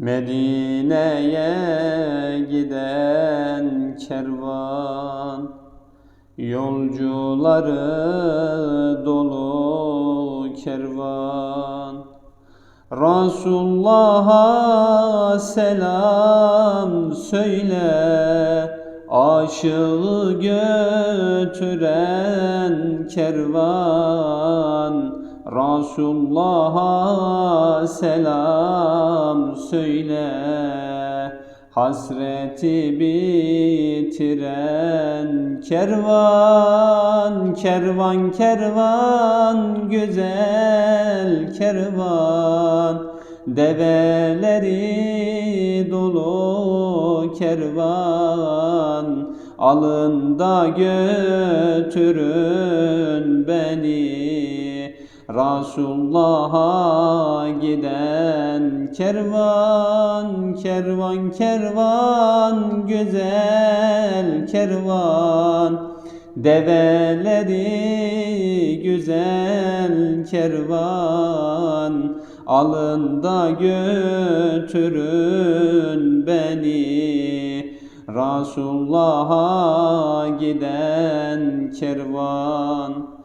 Medine'ye giden kervan Yolcuları dolu kervan. Resulullah'a selam söyle Aşığı götüren kervan Resulullah'a selam söyle. Hasreti bitiren kervan Kervan kervan güzel kervan. Develeri dolu kervan Alın da götürün beni Resulullah'a giden kervan Kervan kervan güzel kervan. Develeri güzel kervan. Alın da götürün beni. Resulullah'a giden kervan